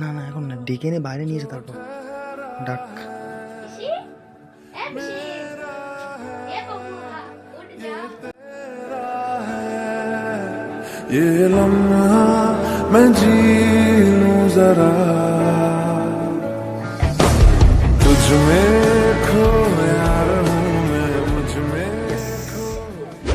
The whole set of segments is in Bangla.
না না এখন না ডেকে এনে বাইরে নিয়েছে তারপর ডাক পিসি এ পিসি এ ববুয়া উঠ যা ये लम्हा मैं जी लूं जरा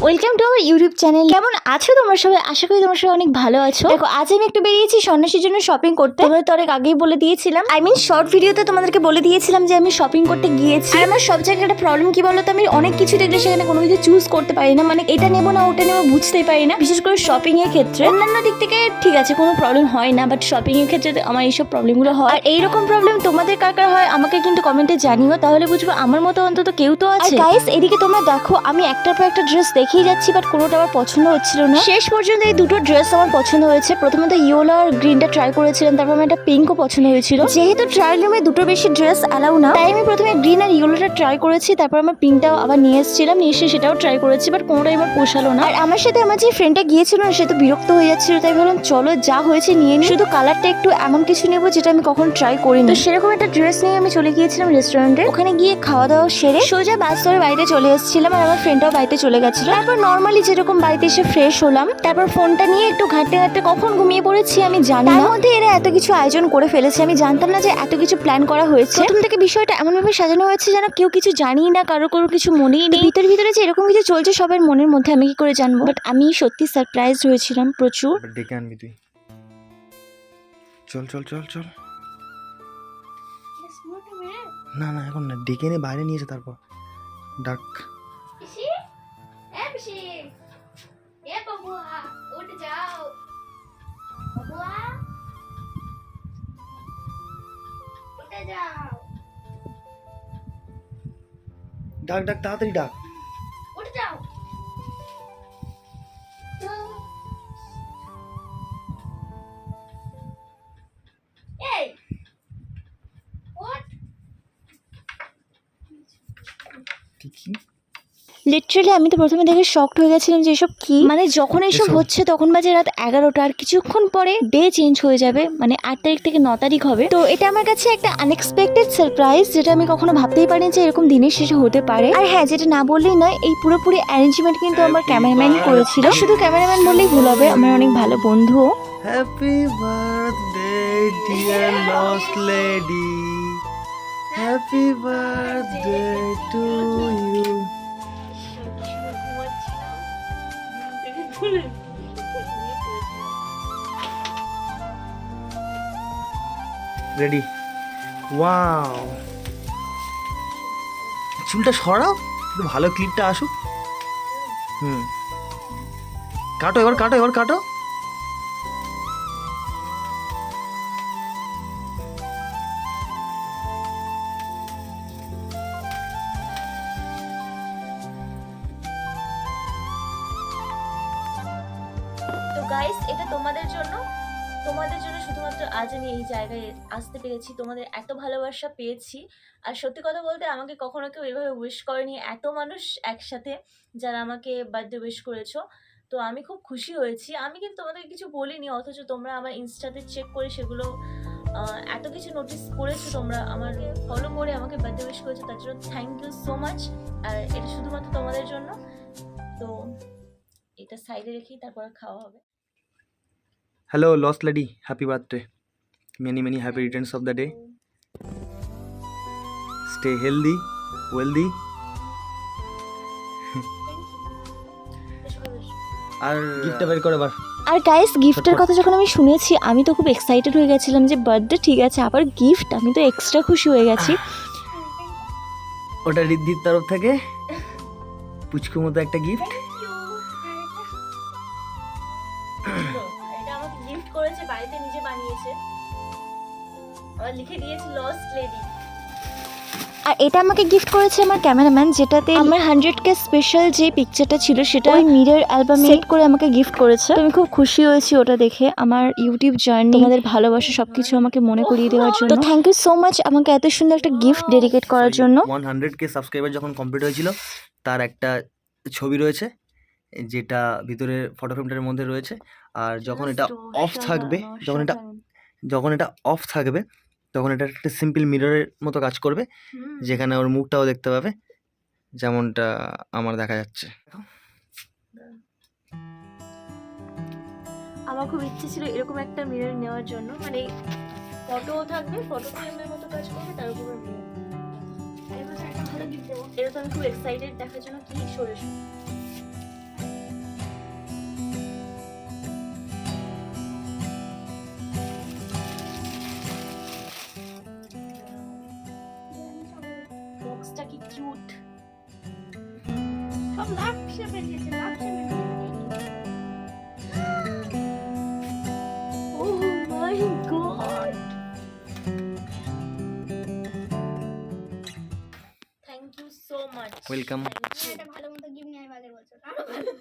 ওয়েলকাম টু আমার ইউটিউব চ্যানেল কেমন আছো তোমরা সবাই? আশা করি তোমরা সবাই অনেক ভালো আছো। দেখো, আজ আমি একটু বেরিয়েছি সন্ন্যাসীর জন্য শপিং করতে। তোমরা তো অনেক আগেই বলে দিয়েছিলাম। আই মিন শর্ট ভিডিওতে তোমাদেরকে বলে দিয়েছিলাম যে আমি শপিং করতে গিয়েছি। আর আমার সব জায়গায় একটা প্রবলেম কি বলতো? আমি অনেক কিছু দেখলে সেখানে কোনো কিছু চুজ করতে পারি না। মানে এটা নেব না, ওটা নেব বুঝতেই পারি না। বিশেষ করে শপিং এর ক্ষেত্রে। অন্যান্য দিক থেকে ঠিক আছে, কোনো প্রবলেম হয় না। বাট শপিং এর ক্ষেত্রে আমার এইসব প্রবলেমগুলো হয়। আর এইরকম প্রবলেম তোমাদের কার কার হয়, আমাকে কিন্তু কমেন্টে জানিও। তাহলে বুঝব আমার মতো অন্তত কেউ তো আছে। গাইস এদিকে তোমরা দেখো, আমি একটার পর একটা ড্রেস দেখেই যাচ্ছি বাট কোনোটা আমার পছন্দ হচ্ছিল না। শেষ পর্যন্ত এই দুটো ড্রেস আমার পছন্দ হয়েছে। প্রথমত ইয়েলো আর গ্রিনটা ট্রাই করেছিলাম, তারপর আমার একটা পিঙ্কও পছন্দ হয়েছিল। যেহেতু ট্রায়াল রুমে দুটো বেশি ড্রেস অ্যালাউ না, তাই আমি প্রথমে গ্রিন আর ইয়েলোটা ট্রাই করেছি, তারপর আমার পিঙ্কটাও আবার নিয়ে এসেছিলাম, নিয়ে এসে সেটাও ট্রাই করেছি বাট কোনোটাই আমার পোষালো না। আর আমার সাথে আমার যে ফ্রেন্ডটা গিয়েছিল না, সে তো বিরক্ত হয়ে যাচ্ছিল, তাই ভাবলাম চলো যা হয়েছে নিয়ে নিই। শুধু কালারটা একটু এমন কিছু নেব, যেটা আমি কখন ট্রাই করিনি। তো সেরকম একটা ড্রেস নিয়ে আমি চলে গিয়েছিলাম রেস্টুরেন্টে ওখানে গিয়ে খাওয়া দাওয়া সেরে সোজা বাস ধরে বাড়িতে চলে এসেছিলাম, আর আমার ফ্রেন্ডটাও বাড়িতে চলে গেছিল। তারপর নর্মালি যেরকম বাড়িতে এসে ফ্রেশ হলাম তারপর ফোনটা নিয়ে একটু ঘাটতে ঘাঁটতে কখন ঘুমিয়ে পড়েছি আমি জানি না। তার মধ্যে এরা এত কিছু আয়োজন করে ফেলেছে আমি জানতাম না যে এত কিছু প্ল্যান করা হয়েছে। প্রথম থেকে বিষয়টা এমন ভাবে সাজানো হয়েছে যেন কেউ কিছু জানি না কারও কারও কিছু মনেই নেই। ভিতরে ভিতরে যে এরকম কিছু চলছে সবার মনের মধ্যে আমি কি করে জানব? বাট আমি সত্যি সারপ্রাইজ হয়েছিলাম প্রচুর। ডেকে আনবি তুই। চল চল চল চল। না না এখন না ডেকে এনে বাইরে নিয়েছে তারপর। ডাক। ডাক ডাক তাড়াতাড়ি ডাক। কি লিটারালি আমি তো প্রথমে দেখে শকড হয়ে গেছিলাম যে এসব কি? মানে যখন এসব? হচ্ছে তখন বাজে রাত এগারোটা আর কিছুক্ষণ পরে ডে চেঞ্জ হয়ে যাবে মানে আট তারিখ থেকে ন তারিখ হবে। তো এটা আমার কাছে একটা আনএক্সপেক্টেড সারপ্রাইজ যেটা আমি কখনো ভাবতেই পারিনি যে এরকম দিনের শেষে হতে পারে। আর হ্যাঁ যেটা না বললেই নয় এই পুরোপুরি অ্যারেঞ্জমেন্ট কিন্তু আমার ক্যামেরাম্যানই করেছিল। শুধু ক্যামেরাম্যান বললেই ভুল হবে আমার অনেক ভালো বন্ধুও happy birthday dear lost lady happy birthday to you ready wow চুলটা সরাও একটু ভালো ক্লিপটা আসুক। হুম। কাটো এবার কাটো এবার কাটো। গাইস এটা তোমাদের জন্য। তোমাদের জন্য শুধুমাত্র আজ আমি এই জায়গায় আসতে পেরেছি। তোমাদের এত ভালোবাসা পেয়েছি। আর সত্যি কথা বলতে, আমাকে কখনো কেউ এভাবে উইশ করেনি। এত মানুষ একসাথে যারা আমাকে বার্থডে উইশ করেছ। তো আমি খুব খুশি হয়েছি। আমি কিন্তু তোমাদের কিছু বলিনি, অথচ তোমরা আমার ইনস্টাতে চেক করে সেগুলো এত কিছু নোটিস করেছ তোমরা। আমার ফলো করে আমাকে বার্থডে উইশ করেছ, তার জন্য থ্যাংক ইউ সো মাচ আর এটা শুধুমাত্র তোমাদের জন্য। তো এটা সাইডে রেখেই তারপর খাওয়া হবে। Hello lost lady happy birthday many many happy returns of the day stay healthy wealthy আর গিফটটা বের করে বার আর গাইস গিফটের কথা যখন আমি শুনেছি আমি তো খুব এক্সাইটেড হয়ে গেছিলাম যে বার্থডে ঠিক আছে আবার গিফট আমি তো এক্সট্রা খুশি হয়ে গেছি। ওটা রিদ্ধির তরফ থেকে পুচকু মতো একটা গিফট লিখে দিয়েছে লস্ট লেডি আর এটা আমাকে গিফট করেছে আমার ক্যামেরাম্যান যেটাতে আমার হান্ড্রেড কে স্পেশাল যে পিকচারটা ছিল সেটা ওই মিরর অ্যালবামে সেট করে আমাকে গিফট করেছে। আমি খুব খুশি হয়েছি ওটা দেখে। আমার ইউটিউব জার্নি তোমাদের ভালোবাসা সবকিছু আমাকে মনে করিয়ে দেওয়ার জন্য। তো থ্যাংক ইউ সো মাচ আমাকে এত সুন্দর একটা গিফট ডেডিকেট করার জন্য। ওয়ান হান্ড্রেড কে সাবস্ক্রাইবার যখন কমপ্লিট হয়েছিল তার একটা ছবি রয়েছে যেটা ভিতরে ফটো ফ্রেমটার মধ্যে রয়েছে। আর যখন এটা অফ থাকবে যখন এটা যখন এটা অফ থাকবে তখন এটা একটা সিম্পল মিররের মতো কাজ করবে যেখানে ওর মুখটাও দেখতে পাবে যেমনটা আমার দেখা যাচ্ছে। আমার খুব ইচ্ছে ছিল এরকম একটা মিরর নেওয়ার জন্য মানে ফটো থাকবে ফটো ফ্রেমের মতো কাজ করবে তার উপর এটা তো আমি খুব এক্সাইটেড দেখার জন্য কি সরে মতো গিফট নিয়ে আমি আগের বছর আরও ভালো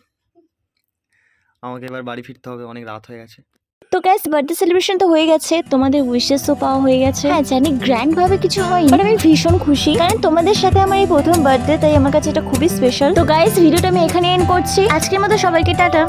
আমাকে এবার বাড়ি ফিরতে হবে অনেক রাত হয়ে গেছে। তো গ্যাস বার্থডে সেলিব্রেশন তো হয়ে গেছে তোমাদের উইশেস উইশেসও পাওয়া হয়ে গেছে। হ্যাঁ জানি গ্র্যান্ড ভাবে কিছু হয় বাট আমি ভীষণ খুশি। কারণ তোমাদের সাথে আমার এই প্রথম বার্থডে তাই আমার কাছে এটা খুবই স্পেশাল তো গাইস ভিডিওটা আমি এখানে এন্ড করছি। আজকের মতো সবাইকে টাটা।